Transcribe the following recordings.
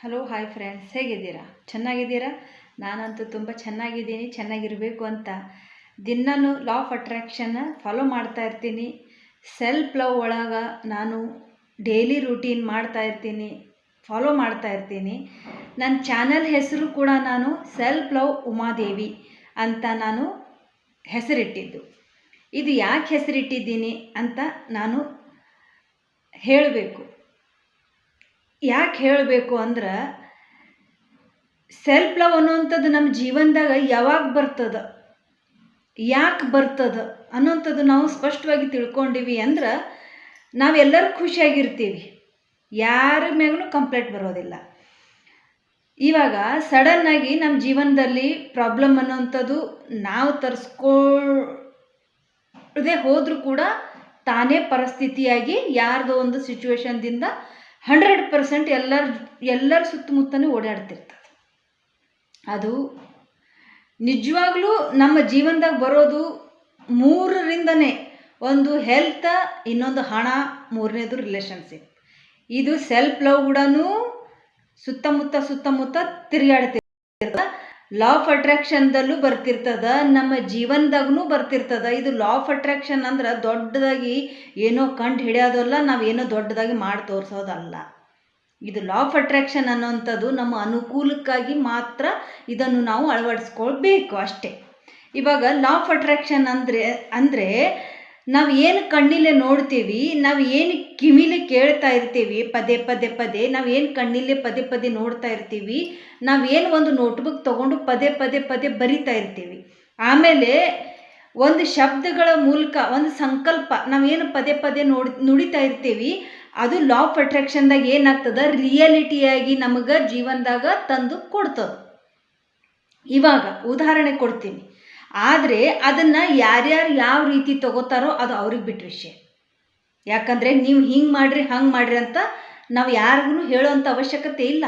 Hello hi friends ಹೇಗಿದ್ದೀರಾ? ಚೆನ್ನಾಗಿದ್ದೀರಾ? ನಾನಂತೂ ತುಂಬ ಚೆನ್ನಾಗಿದ್ದೀನಿ, ಚೆನ್ನಾಗಿರಬೇಕು ಅಂತ. ದಿನನೂ ಲಾ ಆಫ್ ಅಟ್ರ್ಯಾಕ್ಷನ್ನ ಫಾಲೋ ಮಾಡ್ತಾ ಇರ್ತೀನಿ. ಸೆಲ್ಫ್ ಲವ್ ಒಳಗೆ ನಾನು ಡೈಲಿ ರೂಟೀನ್ ಮಾಡ್ತಾ ಇರ್ತೀನಿ ಫಾಲೋ ಮಾಡ್ತಾ ಇರ್ತೀನಿ. ನನ್ನ ಚಾನಲ್ ಹೆಸರು ಕೂಡ ನಾನು ಸೆಲ್ಫ್ ಲವ್ ಉಮಾದೇವಿ ಅಂತ ನಾನು ಹೆಸರಿಟ್ಟಿದ್ದು. ಇದು ಯಾಕೆ ಹೆಸರಿಟ್ಟಿದ್ದೀನಿ ಅಂತ ನಾನು ಹೇಳಬೇಕು. ಯಾಕೆ ಹೇಳಬೇಕು ಅಂದ್ರೆ ಸೆಲ್ಫ್ ಲವ್ ಅನ್ನುವಂಥದ್ದು ನಮ್ಮ ಜೀವನದಾಗ ಯಾವಾಗ ಬರ್ತದ, ಯಾಕೆ ಬರ್ತದ ಅನ್ನೋಂಥದ್ದು ನಾವು ಸ್ಪಷ್ಟವಾಗಿ ತಿಳ್ಕೊಂಡಿವಿ ಅಂದ್ರೆ, ನಾವೆಲ್ಲರೂ ಖುಷಿಯಾಗಿರ್ತೀವಿ. ಯಾರ ಮ್ಯಾಗೂ ಕಂಪ್ಲೇಂಟ್ ಬರೋದಿಲ್ಲ. ಇವಾಗ ಸಡನ್ನಾಗಿ ನಮ್ಮ ಜೀವನದಲ್ಲಿ ಪ್ರಾಬ್ಲಮ್ ಅನ್ನೋವಂಥದ್ದು ನಾವು ತರಿಸ್ಕೊಳ್ಳದೆ ಹೋದರೂ ಕೂಡ ತಾನೇ ಪರಿಸ್ಥಿತಿಯಾಗಿ ಯಾರ್ದೋ ಒಂದು ಸಿಚುವೇಶನ್ದಿಂದ ಹಂಡ್ರೆಡ್ ಪರ್ಸೆಂಟ್ ಎಲ್ಲರ ಎಲ್ಲರ ಸುತ್ತಮುತ್ತನೂ ಓಡಾಡ್ತಿರ್ತದೆ. ಅದು ನಿಜವಾಗ್ಲೂ ನಮ್ಮ ಜೀವನದಾಗ ಬರೋದು ಮೂರರಿಂದನೇ. ಒಂದು ಹೆಲ್ತ್ ಇನ್ನೊಂದು ಹಣ, ಮೂರನೇದು ರಿಲೇಷನ್ಶಿಪ್ ಇದು ಸೆಲ್ಫ್ ಲವ್ ಕೂಡ ಸುತ್ತಮುತ್ತ ಸುತ್ತಮುತ್ತ ತಿರುಗಾಡ್ತಿರ್ತದ. ಲಾ ಆಫ್ ಅಟ್ರಾಕ್ಷನ್ದಲ್ಲೂ ಬರ್ತಿರ್ತದ, ನಮ್ಮ ಜೀವನದಾಗೂ ಬರ್ತಿರ್ತದ. ಇದು ಲಾ ಆಫ್ ಅಟ್ರಾಕ್ಷನ್ ಅಂದ್ರೆ ದೊಡ್ಡದಾಗಿ ಏನೋ ಕಂಡು ಹಿಡಿಯೋದಲ್ಲ ನಾವೇನೋ ದೊಡ್ಡದಾಗಿ ಮಾಡಿ ತೋರಿಸೋದಲ್ಲ. ಇದು ಲಾ ಆಫ್ ಅಟ್ರಾಕ್ಷನ್ ಅನ್ನೋಂಥದ್ದು ನಮ್ಮ ಅನುಕೂಲಕ್ಕಾಗಿ ಮಾತ್ರ ಇದನ್ನು ನಾವು ಅಳವಡಿಸ್ಕೊಳ್ಬೇಕು ಅಷ್ಟೇ. ಇವಾಗ ಲಾ ಆಫ್ ಅಟ್ರಾಕ್ಷನ್ ಅಂದರೆ ಅಂದರೆ ನಾವು ಏನು ಕಣ್ಣಿಲೆ ನೋಡ್ತೀವಿ, ನಾವು ಏನು ಕಿವಿಲೆ ಕೇಳ್ತಾ ಇರ್ತೀವಿ, ಪದೇ ಪದೇ ಪದೇ, ನಾವು ಏನು ಕಣ್ಣಿಲೆ ಪದೇ ಪದೇ ನೋಡ್ತಾ ಇರ್ತೀವಿ, ನಾವು ಏನು ಒಂದು ನೋಟ್ಬುಕ್ ತೊಗೊಂಡು ಪದೇ ಪದೇ ಪದೇ ಬರಿತಾ ಇರ್ತೀವಿ. ಆಮೇಲೆ ಒಂದು ಶಬ್ದಗಳ ಮೂಲಕ, ಒಂದು ಸಂಕಲ್ಪ ನಾವೇನು ಪದೇ ಪದೇ ನೋಡಿ, ನುಡಿತಾ ಇರ್ತೀವಿ, ಅದು ಲಾ ಆಫ್ ಅಟ್ರಾಕ್ಷನ್ದಾಗ ಏನಾಗ್ತದ? ರಿಯಾಲಿಟಿಯಾಗಿ ನಮಗೆ ಜೀವನದಾಗ ತಂದು ಕೊಡ್ತದೆ. ಇವಾಗ, ಉದಾಹರಣೆ ಕೊಡ್ತೀನಿ. ಆದರೆ ಅದನ್ನು ಯಾರ್ಯಾರು ಯಾವ ರೀತಿ ತಗೋತಾರೋ ಅದು ಅವ್ರಿಗೆ ಬಿಟ್ಟ ವಿಷಯ. ಯಾಕಂದರೆ ನೀವು ಹಿಂಗೆ ಮಾಡಿರಿ, ಹಂಗೆ ಮಾಡಿರಿ ಅಂತ ನಾವು ಯಾರಿಗೂ ಹೇಳೋವಂಥ ಅವಶ್ಯಕತೆ ಇಲ್ಲ.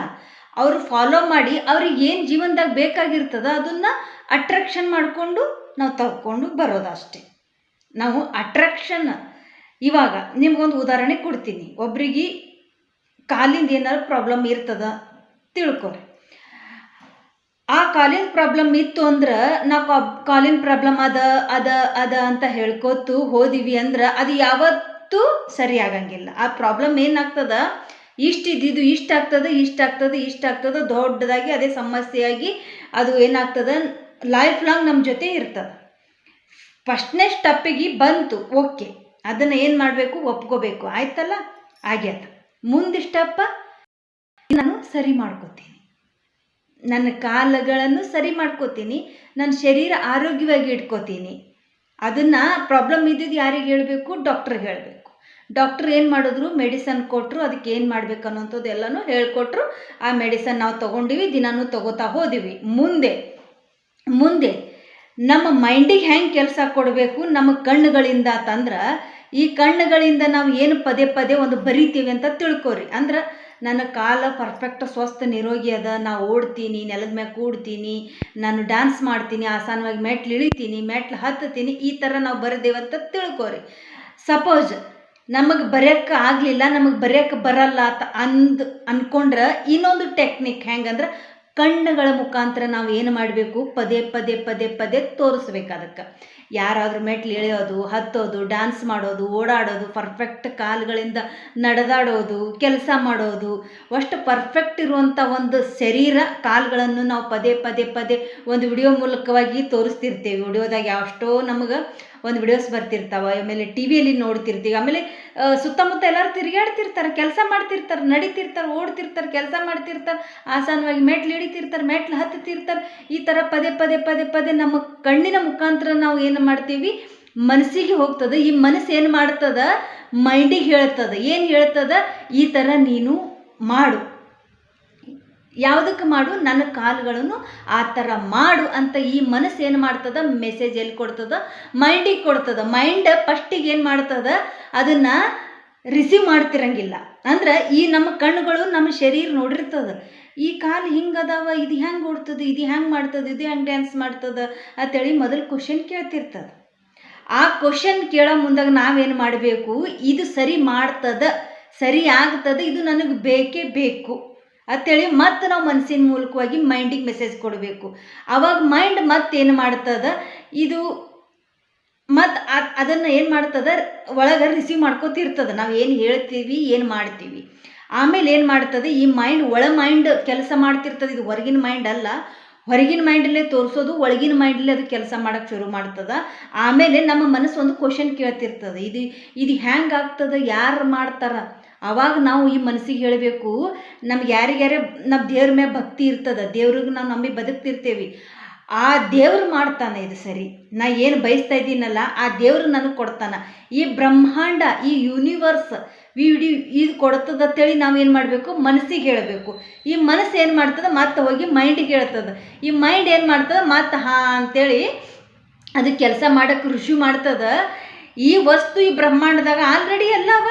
ಅವರು ಫಾಲೋ ಮಾಡಿ ಅವ್ರಿಗೆ ಏನು ಜೀವನದಾಗ ಬೇಕಾಗಿರ್ತದ ಅದನ್ನು ಅಟ್ರಾಕ್ಷನ್ ಮಾಡಿಕೊಂಡು ನಾವು ತಗೊಂಡು ಬರೋದಷ್ಟೇ ನಾವು ಅಟ್ರಾಕ್ಷನ್ ಇವಾಗ ನಿಮ್ಗೊಂದು ಉದಾಹರಣೆ ಕೊಡ್ತೀನಿ. ಒಬ್ರಿಗೆ ಕಾಲಿಂದ ಏನಾದ್ರು ಪ್ರಾಬ್ಲಮ್ ಇರ್ತದ ತಿಳ್ಕೊರಿ ಆ ಕಾಲಿನ ಪ್ರಾಬ್ಲಮ್ ಇತ್ತು ಅಂದ್ರೆ ನಾವು ಕಾಲಿನ ಪ್ರಾಬ್ಲಮ್ ಅದ ಅದ ಅದ ಅಂತ ಹೇಳ್ಕೊತು ಹೋದಿವಿ ಅಂದ್ರೆ ಅದು ಯಾವತ್ತೂ ಸರಿ ಆಗಂಗಿಲ್ಲ. ಆ ಪ್ರಾಬ್ಲಮ್ ಏನಾಗ್ತದ? ಇಷ್ಟು ಇದ್ದಿದ್ದು ಇಷ್ಟ ಆಗ್ತದೆ ಇಷ್ಟ ಆಗ್ತದೆ ಇಷ್ಟ ಆಗ್ತದೆ, ದೊಡ್ಡದಾಗಿ ಅದೇ ಸಮಸ್ಯೆಯಾಗಿ ಅದು ಏನಾಗ್ತದೆ? ಲೈಫ್ ಲಾಂಗ್ ನಮ್ಮ ಜೊತೆ ಇರ್ತದೆ. ಫಸ್ಟ್ನೇ ಸ್ಟೆಪ್ಪಿಗೆ ಬಂತು ಓಕೆ ಅದನ್ನು ಏನು ಮಾಡಬೇಕು? ಒಪ್ಕೋಬೇಕು. ಆಯ್ತಲ್ಲ? ಆಗ್ಯದ. ಮುಂದೆ ಸ್ಟೆಪ್ಪ ನಾನು ಸರಿ ಮಾಡ್ಕೋತೀನಿ. ನನ್ನ ಕಾಲುಗಳನ್ನು ಸರಿ ಮಾಡ್ಕೋತೀನಿ, ನನ್ನ ಶರೀರ ಆರೋಗ್ಯವಾಗಿ ಇಟ್ಕೋತೀನಿ. ಅದನ್ನು ಪ್ರಾಬ್ಲಮ್ ಇದ್ದಿದ್ದು ಯಾರಿಗೆ ಹೇಳಬೇಕು? ಡಾಕ್ಟ್ರಿಗೆ ಹೇಳಬೇಕು. ಡಾಕ್ಟ್ರ್ ಏನು ಮಾಡಿದ್ರು? ಮೆಡಿಸನ್ ಕೊಟ್ಟರು ಅದಕ್ಕೆ ಏನು ಮಾಡಬೇಕು ಅನ್ನೋಂಥದ್ದು ಎಲ್ಲನೂ ಹೇಳ್ಕೊಟ್ರು. ಆ ಮೆಡಿಸನ್ ನಾವು ತೊಗೊಂಡಿವಿ, ದಿನಾನೂ ತೊಗೋತಾ ಹೋದಿವಿ. ಮುಂದೆ ಮುಂದೆ ನಮ್ಮ ಮೈಂಡಿಗೆ ಹೆಂಗೆ ಕೆಲಸ ಕೊಡಬೇಕು? ನಮ್ಮ ಕಣ್ಣುಗಳಿಂದ ಅಂತಂದ್ರೆ ಈ ಕಣ್ಣುಗಳಿಂದ ನಾವು ಏನು ಪದೇ ಪದೇ ಒಂದು ಬರಿತೀವಿ ಅಂತ ತಿಳ್ಕೊರಿ. ಅಂದ್ರೆ ನನ್ನ ಕಾಲ ಪರ್ಫೆಕ್ಟ್ ಸ್ವಸ್ಥ ನಿರೋಗಿ ಅದ. ನಾ ಓಡ್ತೀನಿ, ನೆಲದ ಮ್ಯಾಗ ಕೂಡ್ತೀನಿ, ನಾನು ಡ್ಯಾನ್ಸ್ ಮಾಡ್ತೀನಿ, ಆಸಾನವಾಗಿ ಮೆಟ್ಲು ಇಳಿತೀನಿ, ಮೆಟ್ಲು ಹತ್ತತೀನಿ, ಈ ಥರ ನಾವು ಬರೆದೇವಂತ ತಿಳ್ಕೊರಿ. ಸಪೋಸ್ ನಮಗೆ ಬರೆಯೋಕ್ಕೆ ಆಗಲಿಲ್ಲ, ನಮಗೆ ಬರೆಯೋಕ್ಕೆ ಬರಲ್ಲ ಅಂತ ಅಂದು ಅಂದ್ಕೊಂಡ್ರೆ ಇನ್ನೊಂದು ಟೆಕ್ನಿಕ್ ಹೆಂಗಂದ್ರೆ ಕಣ್ಣುಗಳ ಮುಖಾಂತರ ನಾವು ಏನು ಮಾಡಬೇಕು? ಪದೇ ಪದೇ ಪದೇ ಪದೇ ತೋರಿಸ್ಬೇಕು ಅದಕ್ಕೆ. ಯಾರಾದರೂ ಮೆಟ್ಲು ಇಳಿಯೋದು ಹತ್ತೋದು ಡ್ಯಾನ್ಸ್ ಮಾಡೋದು, ಓಡಾಡೋದು ಪರ್ಫೆಕ್ಟ್ ಕಾಲುಗಳಿಂದ ನಡೆದಾಡೋದು, ಕೆಲಸ ಮಾಡೋದು, ಅಷ್ಟು ಪರ್ಫೆಕ್ಟ್ ಇರುವಂಥ ಒಂದು ಶರೀರ ಕಾಲುಗಳನ್ನು ನಾವು ಪದೇ ಪದೇ ಪದೇ ಒಂದು ವಿಡಿಯೋ ಮೂಲಕವಾಗಿ ತೋರಿಸ್ತಿರ್ತೀವಿ. ವಿಡಿಯೋದಾಗ ಎಷ್ಟೋ ನಮಗೆ ಒಂದು ವಿಡಿಯೋಸ್ ಬರ್ತಿರ್ತಾವೆ, ಆಮೇಲೆ ಟಿ ವಿಯಲ್ಲಿ ನೋಡ್ತಿರ್ತೀವಿ, ಆಮೇಲೆ ಸುತ್ತಮುತ್ತ ಎಲ್ಲರೂ ತಿರುಗಾಡ್ತಿರ್ತಾರೆ ಕೆಲಸ ಮಾಡ್ತಿರ್ತಾರೆ, ನಡಿತಿರ್ತಾರೆ, ಓಡ್ತಿರ್ತಾರೆ, ಕೆಲಸ ಮಾಡ್ತಿರ್ತಾರೆ, ಆಸಾನವಾಗಿ ಮೆಟ್ಲು ಹಿಡಿತಿರ್ತಾರೆ, ಮೆಟ್ಲು ಹತ್ತುತ್ತಿರ್ತಾರೆ ಈ ಥರ ಪದೇ ಪದೇ ಪದೇ ಪದೇ ನಮ್ಮ ಕಣ್ಣಿನ ಮುಖಾಂತರ ನಾವು ಏನು ಮಾಡ್ತೀವಿ, ಮನಸ್ಸಿಗೆ ಹೋಗ್ತದೆ, ಈ ಮನಸ್ಸು ಏನು ಮಾಡ್ತದ ಮೈಂಡಿಗೆ ಹೇಳ್ತದ, ಏನು ಹೇಳ್ತದ, ಈ ಥರ ನೀನು ಮಾಡು. ಯಾವುದಕ್ಕೆ ಮಾಡು? ನನ್ನ ಕಾಲುಗಳನ್ನು ಆ ಥರ ಮಾಡು ಅಂತ ಈ ಮನಸ್ಸು ಏನು ಮಾಡ್ತದ? ಮೆಸೇಜ್ ಎಲ್ಲಿ ಕೊಡ್ತದ? ಮೈಂಡಿಗೆ ಕೊಡ್ತದ. ಮೈಂಡ್ ಫಸ್ಟಿಗೆ ಏನು ಮಾಡ್ತದ? ಅದನ್ನು ರಿಸೀವ್ ಮಾಡ್ತಿರಂಗಿಲ್ಲ. ಅಂದ್ರೆ ಈ ನಮ್ಮ ಕಣ್ಣುಗಳು ನಮ್ಮ ಶರೀರ ನೋಡಿರ್ತದ. ಈ ಕಾಲು ಹಿಂಗದಾವ, ಇದು ಹೆಂಗೆ ಓಡ್ತದೆ, ಇದು ಹೆಂಗೆ ಮಾಡ್ತದೆ, ಇದು ಹೆಂಗೆ ಡ್ಯಾನ್ಸ್ ಮಾಡ್ತದೆ ಅಂತೇಳಿ ಮೊದಲು ಕ್ವಶನ್ ಕೇಳ್ತಿರ್ತದೆ. ಆ ಕ್ವಶನ್ ಕೇಳೋ ಮುಂದಾಗ ನಾವೇನು ಮಾಡಬೇಕು? ಇದು ಸರಿ ಮಾಡ್ತದ, ಸರಿ ಆಗ್ತದೆ, ಇದು ನನಗೆ ಬೇಕೇ ಬೇಕು. ಅಂತೇಳಿ ಮತ್ತೆ ನಾವು ಮನಸ್ಸಿನ ಮೂಲಕವಾಗಿ ಮೈಂಡಿಗೆ ಮೆಸೇಜ್ ಕೊಡಬೇಕು. ಅವಾಗ ಮೈಂಡ್ ಮತ್ತೇನು ಮಾಡ್ತದ? ಇದು ಮತ್ತು ಅದನ್ನು ಏನು ಮಾಡ್ತದ? ಒಳಗೆ ರಿಸೀವ್ ಮಾಡ್ಕೋತಿರ್ತದೆ. ನಾವು ಏನು ಹೇಳ್ತೀವಿ, ಏನು ಮಾಡ್ತೀವಿ. ಆಮೇಲೆ ಏನು ಮಾಡ್ತದೆ? ಈ ಮೈಂಡ್ ಒಳ ಮೈಂಡ್ ಕೆಲಸ ಮಾಡ್ತಿರ್ತದೆ. ಇದು ಹೊರಗಿನ ಮೈಂಡ್ ಅಲ್ಲ. ಹೊರಗಿನ ಮೈಂಡಲ್ಲೇ ತೋರಿಸೋದು, ಒಳಗಿನ ಮೈಂಡಲ್ಲೇ ಅದು ಕೆಲಸ ಮಾಡೋಕ್ಕೆ ಶುರು ಮಾಡ್ತದೆ. ಆಮೇಲೆ ನಮ್ಮ ಮನಸ್ಸು ಒಂದು ಕ್ವಶನ್ ಕೇಳ್ತಿರ್ತದೆ. ಇದು ಇದು ಹ್ಯಾಂಗೆ ಆಗ್ತದೆ? ಯಾರು ಮಾಡ್ತಾರ? ಅವಾಗ ನಾವು ಈ ಮನಸ್ಸಿಗೆ ಹೇಳಬೇಕು, ನಮ್ಗೆ ಯಾರಿಗ್ಯಾರೇ ನಮ್ಮ ದೇವ್ರ ಮೇಲೆ ಭಕ್ತಿ ಇರ್ತದೆ, ದೇವ್ರಿಗೆ ನಾವು ನಂಬಿ ಬದುಕ್ತಿರ್ತೇವೆ. ಆ ದೇವ್ರು ಮಾಡ್ತಾನೆ ಇದು ಸರಿ. ನಾ ಏನು ಬಯಸ್ತಾ ಇದ್ದೀನಲ್ಲ, ಆ ದೇವ್ರು ನನಗೆ ಕೊಡ್ತಾನೆ. ಈ ಬ್ರಹ್ಮಾಂಡ, ಈ ಯೂನಿವರ್ಸ್ ವಿಡಿ ಇದು ಕೊಡ್ತದ ಅಂತೇಳಿ ನಾವು ಏನು ಮಾಡಬೇಕು? ಮನಸ್ಸಿಗೆ ಹೇಳಬೇಕು. ಈ ಮನಸ್ಸು ಏನು ಮಾಡ್ತದೆ? ಮತ್ತೆ ಹೋಗಿ ಮೈಂಡಿಗೆ ಹೇಳ್ತದ. ಈ ಮೈಂಡ್ ಏನು ಮಾಡ್ತದೆ? ಮತ್ತೆ ಹಾಂ ಅಂತೇಳಿ ಅದು ಕೆಲಸ ಮಾಡೋಕ್ಕೆ ಋಷಿ ಮಾಡ್ತದೆ. ಈ ವಸ್ತು ಈ ಬ್ರಹ್ಮಾಂಡದಾಗ ಆಲ್ರೆಡಿ ಎಲ್ಲ ಅವ.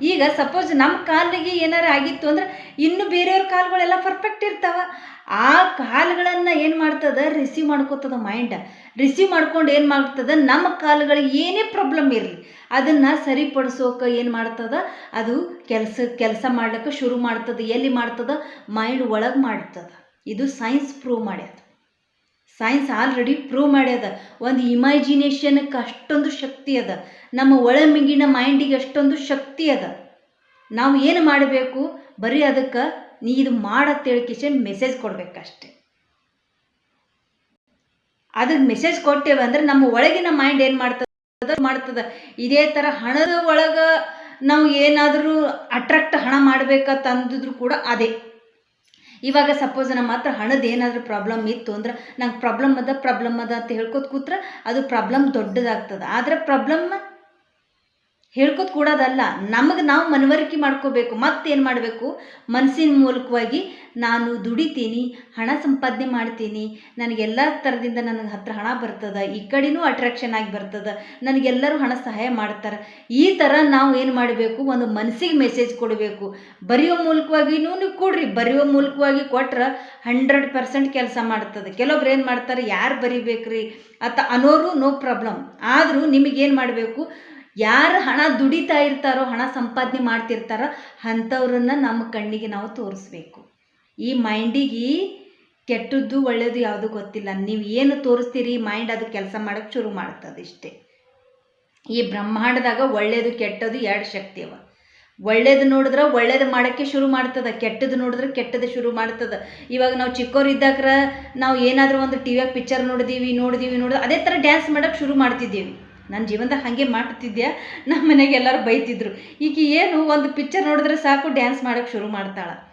ಈಗ ಸಪೋಸ್ ನಮ್ಮ ಕಾಲಿಗೆ ಏನಾರ ಆಗಿತ್ತು ಅಂದ್ರೆ ಇನ್ನು ಬೇರೆಯವ್ರ ಕಾಲುಗಳೆಲ್ಲ ಪರ್ಫೆಕ್ಟ್ ಇರ್ತಾವ. ಆ ಕಾಲುಗಳನ್ನು ಏನು ಮಾಡ್ತದೆ? ರಿಸೀವ್ ಮಾಡ್ಕೋತದ ಮೈಂಡ್ ರಿಸೀವ್ ಮಾಡ್ಕೊಂಡು ಏನು ಮಾಡ್ತದ? ನಮ್ಮ ಕಾಲುಗಳಿಗೆ ಏನೇ ಪ್ರಾಬ್ಲಮ್ ಇರಲಿ, ಅದನ್ನು ಸರಿಪಡಿಸೋಕೆ ಏನು ಮಾಡ್ತದೆ? ಅದು ಕೆಲಸ ಕೆಲಸ ಮಾಡ್ಲಿಕ್ಕೆ ಶುರು ಮಾಡ್ತದೆ. ಎಲ್ಲಿ ಮಾಡ್ತದ? ಮೈಂಡ್ ಒಳಗೆ ಮಾಡ್ತದ. ಇದು ಸೈನ್ಸ್ ಪ್ರೂವ್ ಮಾಡ್ಯದ. ಸೈನ್ಸ್ ಆಲ್ರೆಡಿ ಪ್ರೂವ್ ಮಾಡ್ಯದ. ಒಂದು ಇಮ್ಯಾಜಿನೇಷನ್ಗೆ ಅಷ್ಟೊಂದು ಶಕ್ತಿ ಅದ. ನಮ್ಮ ಒಳಮಿಗಿನ ಮೈಂಡಿಗೆ ಅಷ್ಟೊಂದು ಶಕ್ತಿ ಅದ. ನಾವು ಏನು ಮಾಡಬೇಕು? ಬರೀ ಅದಕ್ಕೆ ನೀ ಇದು ಮಾಡತ್ತೇಳಿ ಕಿಶನ್ ಮೆಸೇಜ್ ಕೊಡ್ಬೇಕಷ್ಟೆ. ಅದಕ್ಕೆ ಮೆಸೇಜ್ ಕೊಟ್ಟೇವೆ ಅಂದ್ರೆ ನಮ್ಮ ಒಳಗಿನ ಮೈಂಡ್ ಏನು ಮಾಡ್ತದ? ಮಾಡ್ತದ. ಇದೇ ಥರ ಹಣದ ಒಳಗೆ ನಾವು ಏನಾದರೂ ಅಟ್ರಾಕ್ಟ್ ಹಣ ಮಾಡಬೇಕಂತಂದಿದ್ರು ಕೂಡ ಅದೇ. ಇವಾಗ ಸಪೋಸ್ ನಮ್ಮ ಹತ್ರ ಹಣದ ಏನಾದರೂ ಪ್ರಾಬ್ಲಮ್ ಇತ್ತು ಅಂದ್ರೆ ನಂಗೆ ಪ್ರಾಬ್ಲಮ್ ಅದ ಪ್ರಾಬ್ಲಮ್ ಅದ ಅಂತ ಹೇಳ್ಕೊತ ಕೂತ್ರೆ ಅದು ಪ್ರಾಬ್ಲಮ್ ದೊಡ್ಡದಾಗ್ತದೆ. ಆದರೆ ಪ್ರಾಬ್ಲಮ್ ಹೇಳ್ಕೊತ ಕೂಡೋದಲ್ಲ. ನಮಗೆ ನಾವು ಮನವರಿಕೆ ಮಾಡ್ಕೋಬೇಕು, ಮತ್ತೇನು ಮಾಡಬೇಕು? ಮನಸ್ಸಿನ ಮೂಲಕವಾಗಿ ನಾನು ದುಡಿತೀನಿ, ಹಣ ಸಂಪಾದನೆ ಮಾಡ್ತೀನಿ, ನನಗೆಲ್ಲ ಥರದಿಂದ ನನಗೆ ಹತ್ರ ಹಣ ಬರ್ತದೆ, ಈ ಕಡೆನೂ ಅಟ್ರಾಕ್ಷನ್ ಆಗಿ ಬರ್ತದೆ, ನನಗೆಲ್ಲರೂ ಹಣ ಸಹಾಯ ಮಾಡ್ತಾರೆ. ಈ ಥರ ನಾವು ಏನು ಮಾಡಬೇಕು? ಒಂದು ಮನಸ್ಸಿಗೆ ಮೆಸೇಜ್ ಕೊಡಬೇಕು. ಬರೆಯೋ ಮೂಲಕವಾಗಿನೂ ನೀವು ಕೊಡ್ರಿ. ಬರೆಯೋ ಮೂಲಕವಾಗಿ ಕೊಟ್ರೆ ಹಂಡ್ರೆಡ್ ಪರ್ಸೆಂಟ್ ಕೆಲಸ ಮಾಡ್ತದೆ. ಕೆಲವೊಬ್ರು ಏನು ಮಾಡ್ತಾರೆ? ಯಾರು ಬರಿಬೇಕ್ರಿ? ಅತ್ತ ಅನ್ನೋರು ನೋ ಪ್ರಾಬ್ಲಮ್ ಆದರೂ ನಿಮಗೇನು ಮಾಡಬೇಕು? ಯಾರು ಹಣ ದುಡಿತಾ ಇರ್ತಾರೋ, ಹಣ ಸಂಪಾದನೆ ಮಾಡ್ತಿರ್ತಾರೋ ಅಂಥವ್ರನ್ನ ನಮ್ಮ ಕಣ್ಣಿಗೆ ನಾವು ತೋರಿಸ್ಬೇಕು. ಈ ಮೈಂಡಿಗೆ ಕೆಟ್ಟದ್ದು ಒಳ್ಳೆಯದು ಯಾವುದು ಗೊತ್ತಿಲ್ಲ. ನೀವು ಏನು ತೋರಿಸ್ತೀರಿ ಮೈಂಡ್ ಅದು ಕೆಲಸ ಮಾಡೋಕ್ಕೆ ಶುರು ಮಾಡ್ತದೆ ಇಷ್ಟೇ. ಈ ಬ್ರಹ್ಮಾಂಡದಾಗ ಒಳ್ಳೆಯದು ಕೆಟ್ಟದು ಎರಡು ಶಕ್ತಿ ಅವ. ಒಳ್ಳೇದು ನೋಡಿದ್ರೆ ಒಳ್ಳೇದು ಮಾಡೋಕ್ಕೆ ಶುರು ಮಾಡ್ತದೆ ಕೆಟ್ಟದ್ದು ನೋಡಿದ್ರೆ ಕೆಟ್ಟದ್ದು ಶುರು ಮಾಡ್ತದೆ. ಇವಾಗ ನಾವು ಚಿಕ್ಕವ್ರು ಇದ್ದಾಗ ನಾವು ಏನಾದರೂ ಒಂದು ಟಿ ವಿಯಾಗ ಪಿಕ್ಚರ್ ನೋಡಿದೀವಿ ನೋಡಿದೀವಿ ನೋಡಿದ್ರೆ ಅದೇ ಥರ ಡ್ಯಾನ್ಸ್ ಮಾಡೋಕ್ಕೆ ಶುರು ಮಾಡ್ತಿದ್ದೀವಿ. ನನ್ನ ಜೀವನದಾಗ ಹಾಗೆ ಮಾಡ್ತಿದ್ದೆ ನಮ್ಮ ಮನೆಗೆ ಎಲ್ಲರೂ ಬೈತಿದ್ರು. ಈಕೆ ಏನು ಒಂದು ಪಿಕ್ಚರ್ ನೋಡಿದ್ರೆ ಸಾಕು ಡ್ಯಾನ್ಸ್ ಮಾಡೋಕ್ಕೆ ಶುರು ಮಾಡ್ತಾಳೆ.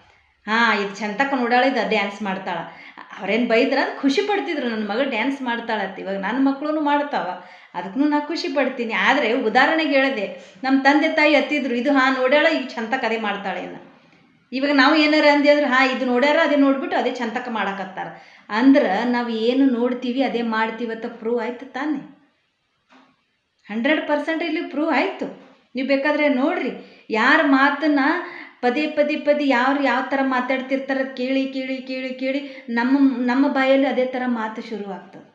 ಹಾಂ, ಇದು ಚಂತಕ ಇದು ಡ್ಯಾನ್ಸ್ ಮಾಡ್ತಾಳೆ. ಅವ್ರೇನು ಬೈದ್ರೆ ಅದು ಖುಷಿ ಪಡ್ತಿದ್ರು ನನ್ನ ಮಗಳು ಡ್ಯಾನ್ಸ್ ಮಾಡ್ತಾಳತ್ತೆ ಇವಾಗ ನನ್ನ ಮಕ್ಕಳು ಮಾಡ್ತಾವ. ಅದಕ್ಕೂ ನಾ ಖುಷಿ ಪಡ್ತೀನಿ. ಆದರೆ ಉದಾಹರಣೆಗೆ ಹೇಳಿದೆ ನಮ್ಮ ತಂದೆ ತಾಯಿ ಹತ್ತಿದ್ರು ಇದು ಹಾಂ ನೋಡ್ಯಾಳ ಈಗ ಚಂತಕ ಅದೇ ಮಾಡ್ತಾಳೆ ಅನ್ನ ಇವಾಗ ನಾವು ಏನಾರ ಅಂದಿ ಅಂದ್ರೆ, ಹಾಂ, ಇದು ನೋಡ್ಯಾರ, ಅದೇ ನೋಡ್ಬಿಟ್ಟು ಅದೇ ಚಂತಕ ಮಾಡಕತ್ತಾರ ಅಂದ್ರೆ ನಾವು ಏನು ನೋಡ್ತೀವಿ, ಅದೇ ಮಾಡ್ತೀವಿ ಅಂತ ಪ್ರೂವ್ ಆಯ್ತು ತಾನೇ. ಹಂಡ್ರೆಡ್ ಪರ್ಸೆಂಟ್ ಇಲ್ಲಿ ಪ್ರೂವ್ ಆಯಿತು. ನೀವು ಬೇಕಾದರೆ ನೋಡಿರಿ, ಯಾರ ಮಾತನ್ನ ಪದೇ ಪದೇ ಪದೇ ಯಾರು ಯಾವ ಥರ ಮಾತಾಡ್ತಿರ್ತಾರೆ ಕೇಳಿ ಕೇಳಿ ಕೇಳಿ ಕೇಳಿ ನಮ್ಮ ನಮ್ಮ ಬಾಯಲ್ಲಿ ಅದೇ ಥರ ಮಾತು ಶುರು ಆಗ್ತದೆ.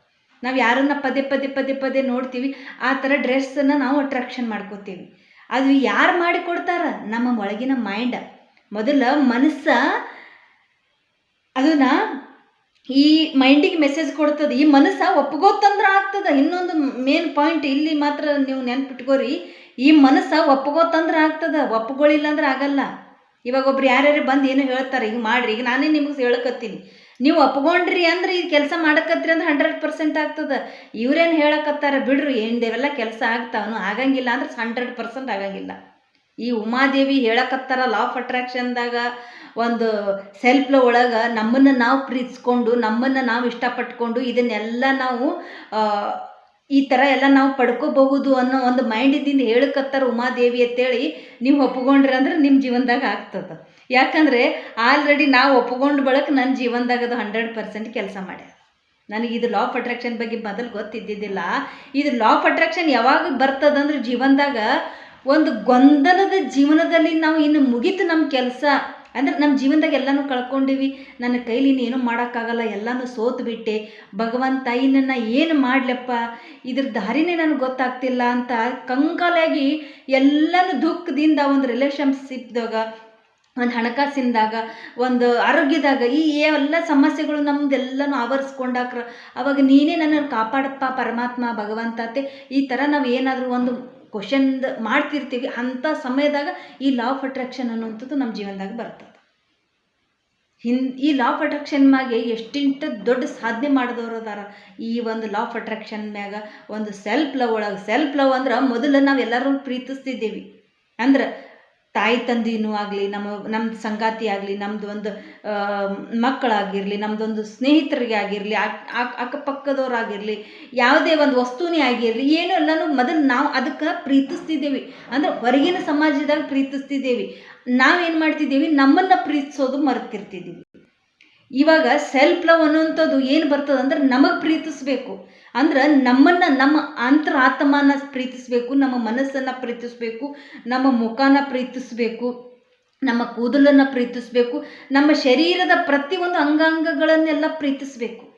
ನಾವು ಯಾರನ್ನ ಪದೇ ಪದೇ ಪದೇ ಪದೇ ನೋಡ್ತೀವಿ, ಆ ಥರ ಡ್ರೆಸ್ಸನ್ನು ನಾವು ಅಟ್ರಾಕ್ಷನ್ ಮಾಡ್ಕೋತೀವಿ. ಅದು ಯಾರು ಮಾಡಿಕೊಡ್ತಾರ ನಮ್ಮ ಒಳಗಿನ ಮೈಂಡ್ ಮೊದಲ ಮನಸ್ಸ, ಅದನ್ನ ಈ ಮೈಂಡಿಗೆ ಮೆಸೇಜ್ ಕೊಡ್ತದೆ, ಈ ಮನಸ್ಸ ಒಪ್ಕೋತಂದ್ರೆ ಆಗ್ತದ ಇನ್ನೊಂದು ಮೇನ್ ಪಾಯಿಂಟ್ ಇಲ್ಲಿ ಮಾತ್ರ ನೀವು ನೆನ್ಪಿಟ್ಕೋರಿ, ಈ ಮನಸ್ಸ ಒಪ್ಕೋತಂದ್ರೆ ಆಗ್ತದ ಒಪ್ಕೊಳ್ಳಿಲ್ಲ ಅಂದ್ರೆ ಆಗಲ್ಲ. ಇವಾಗ ಒಬ್ರು ಯಾರ್ಯಾರು ಬಂದು ಏನು ಹೇಳ್ತಾರೆ ಈಗ ಮಾಡ್ರಿ, ಈಗ ನಾನೇ ನಿಮಗೆ ಹೇಳಕತ್ತೀನಿ. ನೀವು ಒಪ್ಕೊಂಡ್ರಿ ಅಂದ್ರೆ ಈ ಕೆಲಸ ಮಾಡಕತ್ರಿ ಅಂದ್ರೆ ಹಂಡ್ರೆಡ್ ಪರ್ಸೆಂಟ್ ಆಗ್ತದ. ಇವ್ರೇನು ಹೇಳಕತ್ತಾರ, ಬಿಡ್ರಿ ಏನ್ದೇವೆಲ್ಲ ಕೆಲಸ ಆಗ್ತಾವನು, ಆಗಂಗಿಲ್ಲ ಅಂದ್ರೆ ಹಂಡ್ರೆಡ್ ಪರ್ಸೆಂಟ್ ಆಗಂಗಿಲ್ಲ. ಈ ಉಮಾದೇವಿ ಹೇಳಕತ್ತಾರ ಲಾ ಆಫ್ ಅಟ್ರಾಕ್ಷನ್ದಾಗ ಒಂದು ಸೆಲ್ಫ್ ಲವ್ ಒಳಗೆ ನಮ್ಮನ್ನು ನಾವು ಪ್ರೀತಿಸ್ಕೊಂಡು, ನಮ್ಮನ್ನು ನಾವು ಇಷ್ಟಪಟ್ಕೊಂಡು ಇದನ್ನೆಲ್ಲ ನಾವು ಈ ಥರ ಎಲ್ಲ ನಾವು ಪಡ್ಕೋಬಹುದು ಅನ್ನೋ ಒಂದು ಮೈಂಡಿಂದ ಹೇಳಕತ್ತಾರ ಉಮಾದೇವಿ ಅಂತೇಳಿ ನೀವು ಒಪ್ಕೊಂಡ್ರಿ ಅಂದ್ರೆ ನಿಮ್ಮ ಜೀವನದಾಗ ಆಗ್ತದೆ. ಯಾಕಂದರೆ ಆಲ್ರೆಡಿ ನಾವು ಒಪ್ಕೊಂಡು ಬಳಕ ನನ್ನ ಜೀವನದಾಗ ಅದು ಹಂಡ್ರೆಡ್ ಪರ್ಸೆಂಟ್ ಕೆಲಸ ಮಾಡ್ಯಾರ. ನನಗೆ ಇದು ಲಾ ಆಫ್ ಅಟ್ರಾಕ್ಷನ್ ಬಗ್ಗೆ ಮೊದಲು ಗೊತ್ತಿದ್ದಿದ್ದಿಲ್ಲ. ಇದು ಲಾ ಆಫ್ ಅಟ್ರಾಕ್ಷನ್ ಯಾವಾಗ ಬರ್ತದಂದ್ರೆ ಜೀವನದಾಗ ಒಂದು ಗೊಂದಲದ ಜೀವನದಲ್ಲಿ ನಾವು ಇನ್ನು ಮುಗೀತು ನಮ್ಮ ಕೆಲಸ. ಅಂದ್ರೆ ನಮ್ಮ ಜೀವನದಾಗ ಎಲ್ಲನೂ ಕಳ್ಕೊಂಡಿವಿ. ನನ್ನ ಕೈಲಿ ಏನು ಏನೂ ಮಾಡೋಕ್ಕಾಗಲ್ಲ, ಎಲ್ಲನೂ ಸೋತು ಬಿಟ್ಟೆ ಭಗವಂತ ನನ್ನ ಏನು ಮಾಡಲಪ್ಪ? ಇದ್ರ ದಾರಿನೇ ನನಗೆ ಗೊತ್ತಾಗ್ತಿಲ್ಲ ಅಂತ ಕಂಗಾಲಾಗಿ ಎಲ್ಲನೂ ದುಃಖದಿಂದ ಒಂದು ರಿಲೇಷನ್ಶಿಪ್ದಾಗ ಒಂದು ಹಣಕಾಸಿಂದಾಗ ಒಂದು ಆರೋಗ್ಯದಾಗ, ಈ ಎಲ್ಲ ಸಮಸ್ಯೆಗಳು ನಮ್ದೆಲ್ಲನೂ ಆವರಿಸ್ಕೊಂಡಾಕ್ರ. ಅವಾಗ ನೀನೇ ನನ್ನನ್ನು ಕಾಪಾಡಪ್ಪ ಪರಮಾತ್ಮ ಭಗವಂತ ಈ ಥರ ನಾವು ಏನಾದರೂ ಒಂದು ಕ್ವಶನ್ ಮಾಡ್ತಿರ್ತೀವಿ ಅಂಥ ಸಮಯದಾಗ ಈ ಲಾ ಆಫ್ ಅಟ್ರಾಕ್ಷನ್ ಅನ್ನುವಂಥದ್ದು ನಮ್ಮ ಜೀವನದಾಗ ಬರ್ತದೆ. ಹಿನ್, ಈ ಲಾ ಆಫ್ ಅಟ್ರಾಕ್ಷನ್ ಮ್ಯಾಗೆ ಎಷ್ಟಿಂಟ ದೊಡ್ಡ ಸಾಧನೆ ಮಾಡಿದವರು ಅದಾರ. ಈ ಒಂದು ಲಾ ಆಫ್ ಅಟ್ರಾಕ್ಷನ್ ಮ್ಯಾಗ ಒಂದು ಸೆಲ್ಫ್ ಲವ್ ಒಳಗೆ ಸೆಲ್ಫ್ ಲವ್ ಅಂದ್ರೆ ಮೊದಲು ನಾವು ಪ್ರೀತಿಸ್ತಿದ್ದೀವಿ ಪ್ರೀತಿಸ್ತಿದ್ದೇವೆ. ಅಂದ್ರೆ ತಾಯಿ ತಂದಿನೂ ಆಗಲಿ, ನಮ್ಮ ನಮ್ಮದು ಸಂಗಾತಿ ಆಗಲಿ ನಮ್ಮದು ಒಂದು ಮಕ್ಕಳಾಗಿರಲಿ ನಮ್ಮದೊಂದು ಸ್ನೇಹಿತರಿಗೆ ಆಗಿರಲಿ ಅಕ್ಕಪಕ್ಕದವ್ರಾಗಿರಲಿ, ಯಾವುದೇ ಒಂದು ವಸ್ತುನೇ ಆಗಿರಲಿ, ಏನೂ ಎಲ್ಲನೂ ಮೊದಲು ನಾವು ಅದಕ್ಕೆ ಪ್ರೀತಿಸ್ತಿದ್ದೇವೆ. ಅಂದ್ರೆ ಹೊರಗಿನ ಸಮಾಜದಾಗ ಪ್ರೀತಿಸ್ತಿದ್ದೇವೆ. ನಾವೇನು ಮಾಡ್ತಿದ್ದೀವಿ? ನಮ್ಮನ್ನು ಪ್ರೀತಿಸೋದು ಮರೆತಿರ್ತಿದ್ದೀವಿ. ಇವಾಗ ಸೆಲ್ಫ್ ಲವ್ ಅನ್ನುವಂಥದ್ದು ಏನು ಬರ್ತದೆ ಅಂದ್ರೆ ನಮಗೆ ಪ್ರೀತಿಸ್ಬೇಕು. ಅಂದ್ರೆ ನಮ್ಮನ್ನು ನಮ್ಮ ಅಂತರಾತ್ಮನ ಪ್ರೀತಿಸಬೇಕು, ನಮ್ಮ ಮನಸ್ಸನ್ನು ಪ್ರೀತಿಸಬೇಕು, ನಮ್ಮ ಮುಖನ ಪ್ರೀತಿಸಬೇಕು, ನಮ್ಮ ಕೂದಲನ್ನು ಪ್ರೀತಿಸಬೇಕು, ನಮ್ಮ ಶರೀರದ ಪ್ರತಿಯೊಂದು ಅಂಗಾಂಗಗಳನ್ನೆಲ್ಲ ಪ್ರೀತಿಸ್ಬೇಕು.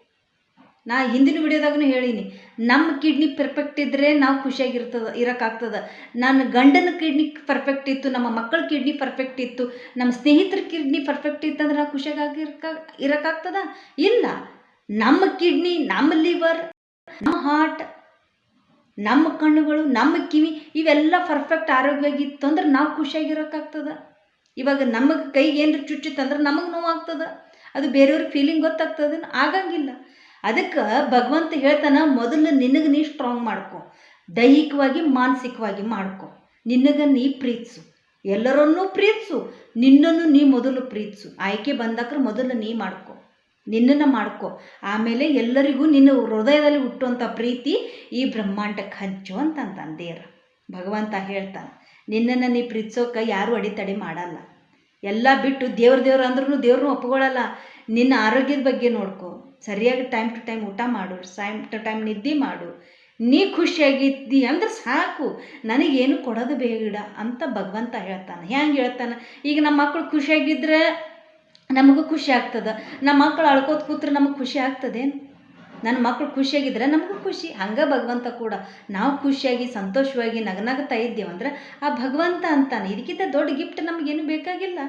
ನಾ ಹಿಂದಿನ ವಿಡಿಯೋದಾಗೂ ಹೇಳೀನಿ, ನಮ್ಮ ಕಿಡ್ನಿ ಪರ್ಫೆಕ್ಟ್ ಇದ್ದರೆ ನಾವು ಖುಷಿಯಾಗಿರ್ತದ, ಇರೋಕ್ಕಾಗ್ತದೆ. ನನ್ನ ಗಂಡನ ಕಿಡ್ನಿ ಪರ್ಫೆಕ್ಟ್ ಇತ್ತು, ನಮ್ಮ ಮಕ್ಕಳ ಕಿಡ್ನಿ ಪರ್ಫೆಕ್ಟ್ ಇತ್ತು, ನಮ್ಮ ಸ್ನೇಹಿತರ ಕಿಡ್ನಿ ಪರ್ಫೆಕ್ಟ್ ಇತ್ತಂದ್ರೆ ನಾವು ಖುಷಿಯಾಗಿ ಇರಕಾಗ್ತದ ಇರೋಕ್ಕಾಗ್ತದ? ಇಲ್ಲ. ನಮ್ಮ ಕಿಡ್ನಿ, ನಮ್ಮ ಲಿವರ್ ನಮ್ಮ ಹಾರ್ಟ್ ನಮ್ಮ ಕಣ್ಣುಗಳು, ನಮ್ಮ ಕಿವಿ, ಇವೆಲ್ಲ ಪರ್ಫೆಕ್ಟ್ ಆರೋಗ್ಯವಾಗಿತ್ತು ಅಂದ್ರೆ ನಾವು ಖುಷಿಯಾಗಿರೋಕ್ಕಾಗ್ತದ ಇವಾಗ ನಮಗೆ ಕೈಗೆ ಏನಾರು ಚುಚ್ಚಿತ್ತಂದ್ರೆ ನಮಗೆ ನೋವಾಗ್ತದ. ಅದು ಬೇರೆಯವ್ರ ಫೀಲಿಂಗ್ ಗೊತ್ತಾಗ್ತದ ಆಗಂಗಿಲ್ಲ. ಅದಕ್ಕೆ ಭಗವಂತ ಹೇಳ್ತಾನ, ಮೊದಲು ನಿನಗೆ ನೀ ಸ್ಟ್ರಾಂಗ್ ಮಾಡ್ಕೊ. ದೈಹಿಕವಾಗಿ, ಮಾನಸಿಕವಾಗಿ ಮಾಡ್ಕೊ. ನಿನಗೆ ನೀ ಪ್ರೀತಿಸು. ಎಲ್ಲರನ್ನೂ ಪ್ರೀತಿಸು. ನಿನ್ನನ್ನು ನೀ ಮೊದಲು ಪ್ರೀತಿಸು. ಆಯ್ಕೆ ಬಂದಾಕ್ರೆ ಮೊದಲು ನೀ ಮಾಡ್ಕೊ. ನಿನ್ನನ್ನು ಮಾಡ್ಕೊ. ಆಮೇಲೆ ಎಲ್ಲರಿಗೂ ನಿನ್ನ ಹೃದಯದಲ್ಲಿ ಹುಟ್ಟುವಂಥ ಪ್ರೀತಿ ಈ ಬ್ರಹ್ಮಾಂಡಕ್ಕೆ ಹಂಚು ಅಂತ ಅಂತಂದೇರ ಭಗವಂತ ಹೇಳ್ತಾನೆ, ನಿನ್ನನ್ನು ನೀ ಪ್ರೀತಿಸೋಕೆ ಯಾರೂ ಅಡೆತಡೆ ಮಾಡಲ್ಲ. ಎಲ್ಲ ಬಿಟ್ಟು ದೇವ್ರ ದೇವ್ರು ಅಂದ್ರೂ ದೇವ್ರನ್ನೂ ಒಪ್ಕೊಳ್ಳಲ್ಲ ನಿನ್ನ ಆರೋಗ್ಯದ ಬಗ್ಗೆ ನೋಡ್ಕೊ. ಸರಿಯಾಗಿ ಟೈಮ್ ಟು ಟೈಮ್ ಊಟ ಮಾಡು ಟೈಮ್ ಟು ಟೈಮ್ ನಿದ್ದೆ ಮಾಡು. ನೀ ಖುಷಿಯಾಗಿದ್ದಿ ಅಂದ್ರೆ ಸಾಕು. ನನಗೇನು ಕೊಡೋದು ಬೇಡ ಅಂತ ಭಗವಂತ ಹೇಳ್ತಾನೆ. ಹೆಂಗೆ ಹೇಳ್ತಾನೆ? ಈಗ ನಮ್ಮ ಮಕ್ಕಳು ಖುಷಿಯಾಗಿದ್ದರೆ ನಮಗೂ ಖುಷಿ ಆಗ್ತದೆ. ನಮ್ಮ ಮಕ್ಕಳು ಅಳ್ಕೋತ ಕೂತ್ರೆ ನಮಗೆ ಖುಷಿ ಆಗ್ತದೇನು? ನನ್ನ ಮಕ್ಕಳು ಖುಷಿಯಾಗಿದ್ರೆ ನಮಗೂ ಖುಷಿ. ಹಂಗೆ ಭಗವಂತ ಕೂಡ ನಾವು ಖುಷಿಯಾಗಿ, ಸಂತೋಷವಾಗಿ ನಗನಗ್ತಾ ಇದ್ದೇವಂದ್ರೆ ಆ ಭಗವಂತ ಅಂತಾನೆ. ಇದಕ್ಕಿಂತ ದೊಡ್ಡ ಗಿಫ್ಟ್ ನಮಗೇನು ಬೇಕಾಗಿಲ್ಲ.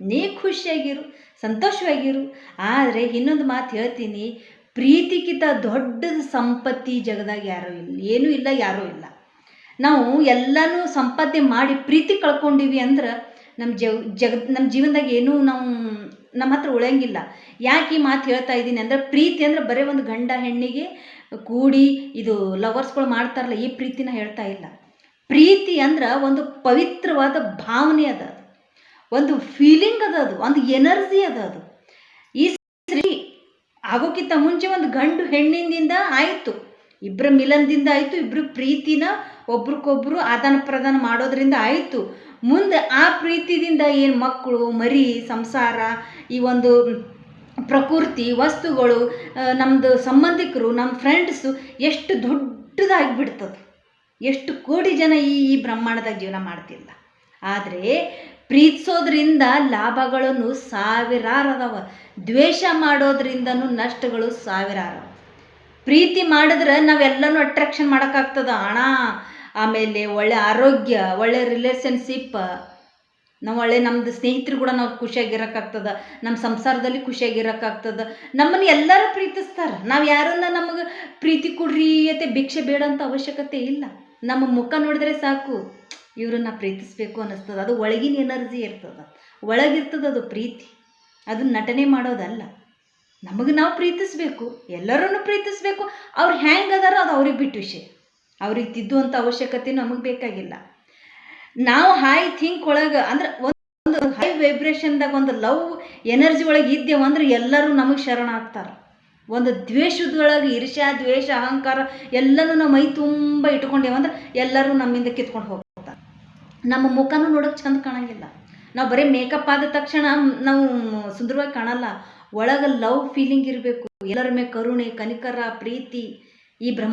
ನೀ ಖುಷಿಯಾಗಿರು, ಸಂತೋಷವಾಗಿರು. ಆದರೆ ಇನ್ನೊಂದು ಮಾತು ಹೇಳ್ತೀನಿ. ಪ್ರೀತಿಗಿಂತ ದೊಡ್ಡ ಸಂಪತ್ತಿ ಜಗದಾಗ ಯಾರೂ ಇಲ್ಲ, ಏನೂ ಇಲ್ಲ, ಯಾರೂ ಇಲ್ಲ. ನಾವು ಎಲ್ಲನೂ ಸಂಪತ್ತಿ ಮಾಡಿ ಪ್ರೀತಿ ಕಳ್ಕೊಂಡಿವಿ ಅಂದ್ರೆ ನಮ್ಮ ಜಗ ನಮ್ಮ ಜೀವನದಾಗ ಏನೂ ನಾವು ನಮ್ಮ ಹತ್ರ ಉಳಿಯಂಗಿಲ್ಲ. ಯಾಕೆ ಈ ಮಾತು ಹೇಳ್ತಾ ಇದ್ದೀನಿ ಅಂದರೆ ಪ್ರೀತಿ ಅಂದರೆ ಬರೀ ಒಂದು ಗಂಡ ಹೆಣ್ಣಿಗೆ ಕೂಡಿ ಇದು ಲವರ್ಸ್ಗಳು ಮಾಡ್ತಾರಲ್ಲ, ಈ ಪ್ರೀತಿನ ಹೇಳ್ತಾ ಇಲ್ಲ. ಪ್ರೀತಿ ಅಂದ್ರೆ ಒಂದು ಪವಿತ್ರವಾದ ಭಾವನೆ ಅದ ಅದು. ಒಂದು ಫೀಲಿಂಗ್ ಅದ ಅದು, ಒಂದು ಎನರ್ಜಿ ಅದ ಅದು. ಈ ಸ್ತ್ರೀ ಆಗೋಕ್ಕಿಂತ ಮುಂಚೆ ಒಂದು ಗಂಡು ಹೆಣ್ಣಿನಿಂದ ಆಯಿತು. ಇಬ್ಬರ ಮಿಲನದಿಂದ ಆಯಿತು ಇಬ್ಬರು ಪ್ರೀತಿನ ಒಬ್ರಿಗೊಬ್ರು ಆದಾನ ಪ್ರದಾನ ಮಾಡೋದ್ರಿಂದ ಆಯಿತು. ಮುಂದೆ ಆ ಪ್ರೀತಿದಿಂದ ಏನು ಮಕ್ಕಳು, ಮರಿ, ಸಂಸಾರ, ಈ ಒಂದು ಪ್ರಕೃತಿ, ವಸ್ತುಗಳು ನಮ್ಮದು ಸಂಬಂಧಿಕರು ನಮ್ಮ ಫ್ರೆಂಡ್ಸು ಎಷ್ಟು ದೊಡ್ಡದಾಗಿ ಬಿಡ್ತದೆ ಎಷ್ಟು ಕೋಟಿ ಜನ ಈ ಈ ಬ್ರಹ್ಮಾಂಡದಾಗ ಜೀವನ ಮಾಡ್ತಿಲ್ಲ. ಆದರೆ ಪ್ರೀತಿಸೋದ್ರಿಂದ ಲಾಭಗಳನ್ನು ಸಾವಿರಾರು ಅದಾವ. ದ್ವೇಷ ಮಾಡೋದ್ರಿಂದನೂ ನಷ್ಟಗಳು ಸಾವಿರಾರು. ಪ್ರೀತಿ ಮಾಡಿದ್ರೆ ನಾವೆಲ್ಲನೂ ಅಟ್ರಾಕ್ಷನ್ ಮಾಡೋಕ್ಕಾಗ್ತದ? ಹಣ ಆಮೇಲೆ ಒಳ್ಳೆ ಆರೋಗ್ಯ, ಒಳ್ಳೆ ರಿಲೇಷನ್ಶಿಪ್ ನಾವು ಒಳ್ಳೆ ನಮ್ದು ಸ್ನೇಹಿತರು ಕೂಡ ನಾವು ಖುಷಿಯಾಗಿರೋಕ್ಕಾಗ್ತದ ನಮ್ಮ ಸಂಸಾರದಲ್ಲಿ ಖುಷಿಯಾಗಿರೋಕ್ಕಾಗ್ತದ. ನಮ್ಮನ್ನು ಎಲ್ಲರೂ ಪ್ರೀತಿಸ್ತಾರೆ. ನಾವು ಯಾರನ್ನ ನಮಗೆ ಪ್ರೀತಿ ಕೊಡ್ರಿ ಅತ್ತೆ ಭಿಕ್ಷೆ ಬೇಡ ಅಂತ ಅವಶ್ಯಕತೆ ಇಲ್ಲ. ನಮ್ಮ ಮುಖ ನೋಡಿದ್ರೆ ಸಾಕು. ಇವರನ್ನ ಪ್ರೀತಿಸ್ಬೇಕು ಅನ್ನಿಸ್ತದ. ಅದು ಒಳಗಿನ ಎನರ್ಜಿ ಇರ್ತದ. ಒಳಗಿರ್ತದ ಅದು ಪ್ರೀತಿ. ಅದು ನಟನೆ ಮಾಡೋದಲ್ಲ. ನಮಗೆ ನಾವು ಪ್ರೀತಿಸ್ಬೇಕು. ಎಲ್ಲರನ್ನು ಪ್ರೀತಿಸ್ಬೇಕು. ಅವ್ರು ಹೆಂಗೆ ಅದಾರೋ, ಅದು ಅವ್ರಿಗೆ ಬಿಟ್ಟು ವಿಷಯ. ಅವ್ರಿಗೆ ತಿದ್ದುವಂಥ ಅವಶ್ಯಕತೆ ನಮಗೆ ಬೇಕಾಗಿಲ್ಲ. ನಾವು ಹೈ ಥಿಂಕ್ ಒಳಗೆ ಅಂದ್ರೆ ಒಂದು ಹೈ ವೈಬ್ರೇಷನ್ದಾಗ ಒಂದು ಲವ್ ಎನರ್ಜಿ ಒಳಗೆ ಇದ್ದೇವೆ ಅಂದ್ರೆ ಎಲ್ಲರೂ ನಮಗೆ ಶರಣ ಆಗ್ತಾರೆ. ಒಂದು ದ್ವೇಷದೊಳಗೆ ಈರ್ಷ್ಯಾ ದ್ವೇಷ, ಅಹಂಕಾರ ಎಲ್ಲನೂ ನಾವು ಮೈ ತುಂಬ ಇಟ್ಕೊಂಡೇವೆ ಅಂದ್ರೆ ಎಲ್ಲರೂ ನಮ್ಮಿಂದ ಕಿತ್ಕೊಂಡು ಹೋಗ್ತಾರೆ. ನಮ್ಮ ಮುಖನೂ ನೋಡೋಕೆ ಚಂದ ಕಾಣಂಗಿಲ್ಲ. ನಾವು ಬರೀ ಮೇಕಪ್ ಆದ ತಕ್ಷಣ ನಾವು ಸುಂದರವಾಗಿ ಕಾಣಲ್ಲ. ಒಳಗೆ ಲವ್ ಫೀಲಿಂಗ್ ಇರಬೇಕು. ಎಲ್ಲರ ಮೇಲೆ ಕರುಣೆ, ಕನಿಕರ, ಪ್ರೀತಿ ಈ ಬ್ರಹ್ಮ